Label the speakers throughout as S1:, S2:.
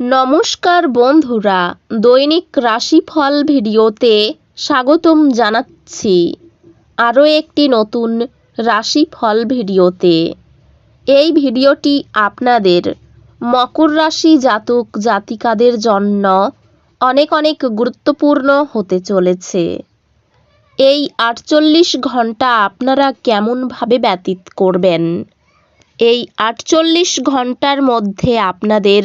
S1: নমস্কার বন্ধুরা, দৈনিক রাশিফল ভিডিওতে স্বাগতম জানাচ্ছি আরও একটি নতুন রাশিফল ভিডিওতে। এই ভিডিওটি আপনাদের মকর রাশি জাতক জাতিকাদের জন্য অনেক অনেক গুরুত্বপূর্ণ হতে চলেছে। এই আটচল্লিশ ঘণ্টা আপনারা কেমনভাবে ব্যতীত করবেন? এই আটচল্লিশ ঘণ্টার মধ্যে আপনাদের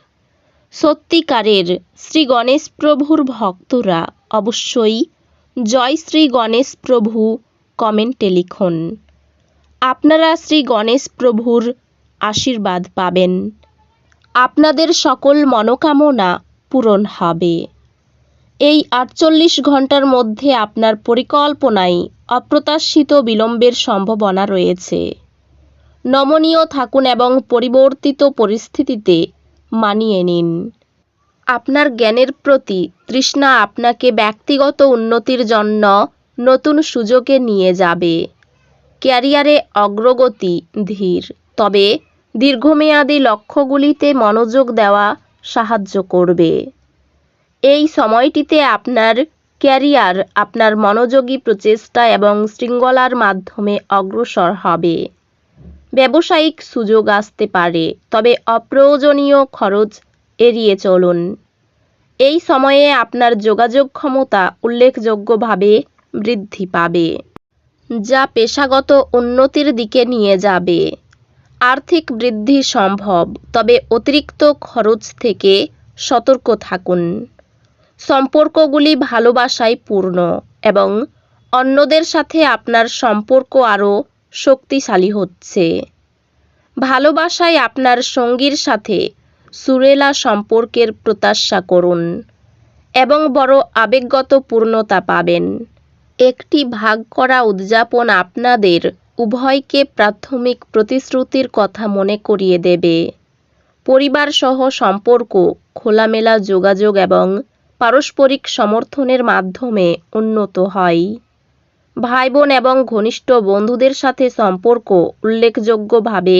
S1: সত্যিকারের শ্রী গণেশ প্রভুর ভক্তরা অবশ্যই জয় শ্রী গণেশ প্রভু কমেন্টে লিখুন। আপনারা শ্রী গণেশ প্রভুর আশীর্বাদ পাবেন। আপনাদের সকল মনোকামনা পূরণ হবে। এই আটচল্লিশ ঘণ্টার মধ্যে আপনার পরিকল্পনায় অপ্রত্যাশিত বিলম্বের সম্ভাবনা রয়েছে। নমনীয় থাকুন এবং পরিবর্তিত পরিস্থিতিতে মানিয়ে নিন। আপনার জ্ঞানের প্রতি তৃষ্ণা আপনাকে ব্যক্তিগত উন্নতির জন্য নতুন সুযোগে নিয়ে যাবে। ক্যারিয়ারে অগ্রগতি ধীর, তবে দীর্ঘমেয়াদী লক্ষ্যগুলিতে মনোযোগ দেওয়া সাহায্য করবে। এই সময়টিতে আপনার ক্যারিয়ার আপনার মনোযোগী প্রচেষ্টা এবং শৃঙ্খলার মাধ্যমে অগ্রসর হবে। ব্যবসায়িক সুযোগ আসতে পারে, তবে অপ্রয়োজনীয় খরচ এড়িয়ে চলুন। এই সময়ে আপনার যোগাযোগ ক্ষমতা উল্লেখযোগ্যভাবে বৃদ্ধি পাবে, যা পেশাগত উন্নতির দিকে নিয়ে যাবে। আর্থিক বৃদ্ধি সম্ভব, তবে অতিরিক্ত খরচ থেকে সতর্ক থাকুন। সম্পর্কগুলি ভালোবাসায় পূর্ণ এবং অন্যদের সাথে আপনার সম্পর্ক আরও শক্তিশালী হচ্ছে। ভালোবাসায় আপনার সঙ্গীর সাথে সুরেলা সম্পর্কের প্রত্যাশা করুন এবং বড় আবেগগত পূর্ণতা পাবেন। একটি ভাগ করা উদযাপন আপনাদের উভয়কে প্রাথমিক প্রতিশ্রুতির কথা মনে করিয়ে দেবে। পরিবার সহ সম্পর্ক, খোলামেলা যোগাযোগ এবং পারস্পরিক সমর্থনের মাধ্যমে উন্নত হয়। ভাই বোন এবং ঘনিষ্ঠ বন্ধুদের সাথে সম্পর্ক উল্লেখযোগ্যভাবে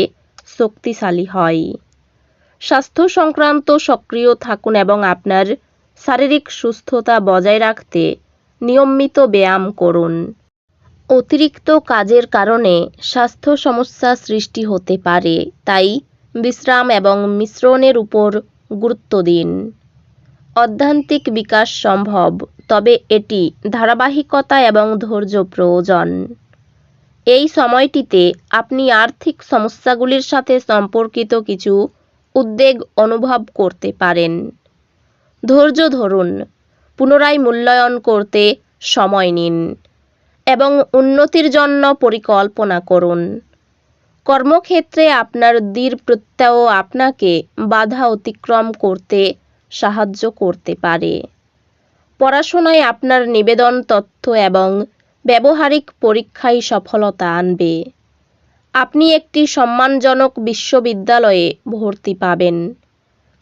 S1: শক্তিশালী হয়। স্বাস্থ্য সংক্রান্ত সক্রিয় থাকুন এবং আপনার শারীরিক সুস্থতা বজায় রাখতে নিয়মিত ব্যায়াম করুন। অতিরিক্ত কাজের কারণে স্বাস্থ্য সমস্যা সৃষ্টি হতে পারে, তাই বিশ্রাম এবং মিশ্রণের উপর গুরুত্ব দিন। অধ্যান্তিক বিকাশ সম্ভব তবে এটি ধারাবাহিকতা এবং ধৈর্য প্রয়োজন। এই সময়টিতে আপনি আর্থিক সমস্যাগুলির সাথে সম্পর্কিত কিছু উদ্বেগ অনুভব করতে পারেন। ধৈর্য ধরুন, পুনরায় মূল্যায়ন করতে সময় নিন এবং উন্নতির জন্য পরিকল্পনা করুন। কর্মক্ষেত্রে আপনার দৃঢ় প্রত্যয় আপনাকে বাধা অতিক্রম করতে সাহায্য করতে পারে। পড়াশোনায় আপনার নিবেদন, তথ্য এবং ব্যবহারিক পরীক্ষায় সফলতা আনবে। আপনি একটি সম্মানজনক বিশ্ববিদ্যালয়ে ভর্তি পাবেন,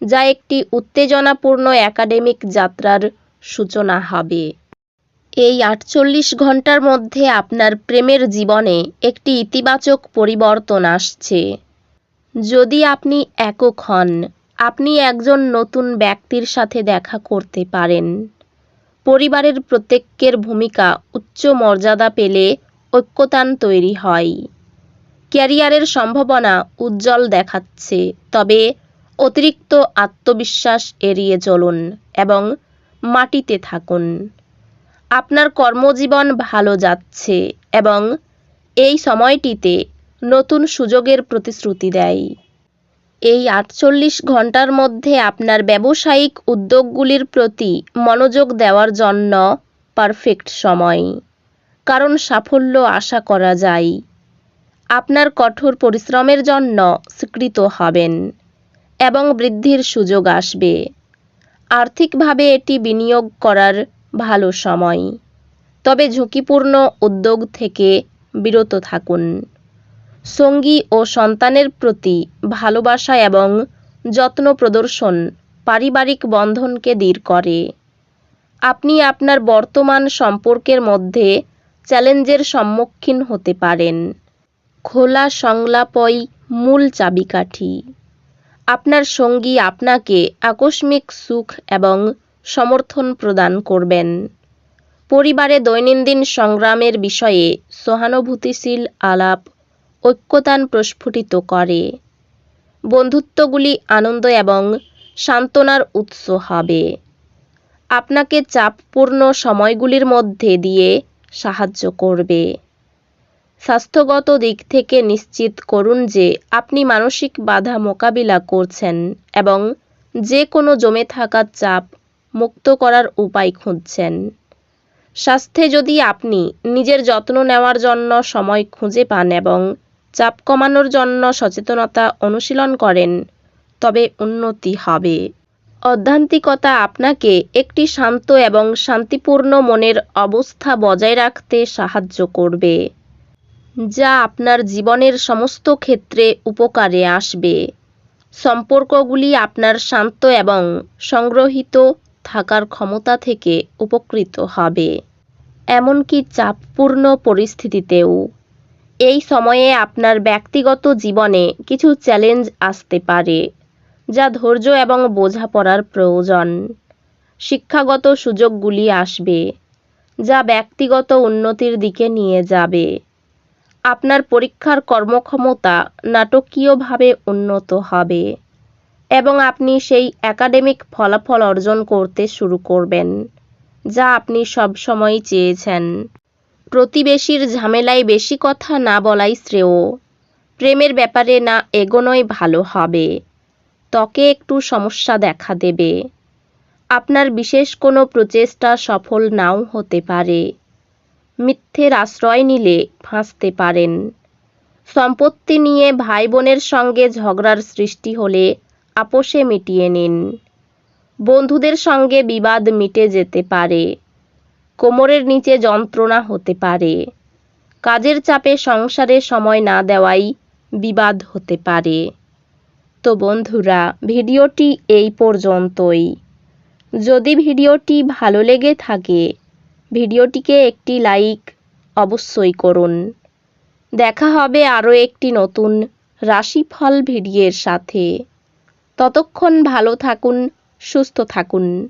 S1: যা একটি উত্তেজনাপূর্ণ একাডেমিক যাত্রার সূচনা হবে। এই আটচল্লিশ ঘণ্টার মধ্যে আপনার প্রেমের জীবনে একটি ইতিবাচক পরিবর্তন আসছে। যদি আপনি একক হন, আপনি একজন নতুন ব্যক্তির সাথে দেখা করতে পারেন। পরিবারের প্রত্যেকের ভূমিকা উচ্চ মর্যাদা পেলে ঐক্যতান তৈরি হয়। ক্যারিয়ারের সম্ভাবনা উজ্জ্বল দেখাচ্ছে, তবে অতিরিক্ত আত্মবিশ্বাস এড়িয়ে চলুন এবং মাটিতে থাকুন। আপনার কর্মজীবন ভালো যাচ্ছে এবং এই সময়টিতে নতুন সুযোগের প্রতিশ্রুতি দেয়। এই আটচল্লিশ ঘণ্টার মধ্যে আপনার ব্যবসায়িক উদ্যোগগুলির প্রতি মনোযোগ দেওয়ার জন্য পারফেক্ট সময়। কারণ সাফল্য আশা করা যায়। আপনার কঠোর পরিশ্রমের জন্য স্বীকৃত হবেন এবং বৃদ্ধির সুযোগ আসবে। আর্থিকভাবে এটি বিনিয়োগ করার ভালো সময়। তবে ঝুঁকিপূর্ণ উদ্যোগ থেকে বিরত থাকুন। সঙ্গী ও সন্তানের প্রতি ভালোবাসা এবং যত্ন প্রদর্শন পারিবারিক বন্ধনকে দৃঢ় করে। আপনি আপনার বর্তমান সম্পর্কের মধ্যে চ্যালেঞ্জের সম্মুখীন হতে পারেন। খোলা, সংলাপই মূল চাবিকাঠি। আপনার সঙ্গী আপনাকে আকস্মিক সুখ এবং সমর্থন প্রদান করবেন। পরিবারে দৈনন্দিন সংগ্রামের বিষয়ে সহানুভূতিশীল আলাপ ঐক্যতান প্রস্ফুটিত করে। বন্ধুত্বগুলি আনন্দ এবং সান্ত্বনার উৎস হবে। আপনাকে চাপপূর্ণ সময়গুলির মধ্যে দিয়ে সাহায্য করবে। স্বাস্থ্যগত দিক থেকে নিশ্চিত করুন যে আপনি মানসিক বাধা মোকাবিলা করছেন এবং যে কোনো জমে থাকা চাপ মুক্ত করার উপায় খুঁজছেন। স্বাস্থ্যে যদি আপনি নিজের যত্ন নেওয়ার জন্য সময় খুঁজে পান এবং চাপ কমানোর জন্য সচেতনতা অনুশীলন করেন, তবে উন্নতি হবে। অধ্যান্তিকতা আপনাকে একটি শান্ত এবং শান্তিপূর্ণ মনের অবস্থা বজায় রাখতে সাহায্য করবে, যা আপনার জীবনের সমস্ত ক্ষেত্রে উপকারে আসবে। সম্পর্কগুলি আপনার শান্ত এবং সংগ্রহিত থাকার ক্ষমতা থেকে উপকৃত হবে, এমনকি চাপপূর্ণ পরিস্থিতিতেও। এই সময়ে আপনার ব্যক্তিগত জীবনে কিছু চ্যালেঞ্জ আসতে পারে, যা ধৈর্য এবং বোঝাপড়ার প্রয়োজন। শিক্ষাগত সুযোগগুলি আসবে, যা ব্যক্তিগত উন্নতির দিকে নিয়ে যাবে। আপনার পরীক্ষার কর্মক্ষমতা নাটকীয়ভাবে উন্নত হবে এবং আপনি সেই একাডেমিক ফলাফল অর্জন করতে শুরু করবেন, যা আপনি সবসময় চেয়েছেন। প্রতিবেশীর ঝামেলায় বেশি কথা না বলাই শ্রেয়। প্রেমের ব্যাপারে না এগোনোই ভালো হবে। ত্বকে একটু সমস্যা দেখা দেবে। আপনার বিশেষ কোনো প্রচেষ্টা সফল নাও হতে পারে। মিথ্যের আশ্রয় নিলে ফাঁসতে পারেন। সম্পত্তি নিয়ে ভাই বোনের সঙ্গে ঝগড়ার সৃষ্টি হলে আপোষে মিটিয়ে নিন। বন্ধুদের সঙ্গে বিবাদ মিটে যেতে পারে। কোমরের নিচে যন্ত্রণা হতে পারে। কাজের চাপে সংসারে সময় না দেওয়াই বিবাদ হতে পারে। তো বন্ধুরা, ভিডিওটি এই পর্যন্তই। যদি ভিডিওটি ভালো লেগে থাকে, ভিডিওটিকে একটি লাইক অবশ্যই করুন। দেখা হবে আরও একটি নতুন রাশিফল ভিডিওর সাথে। ততক্ষণ ভালো থাকুন, সুস্থ থাকুন।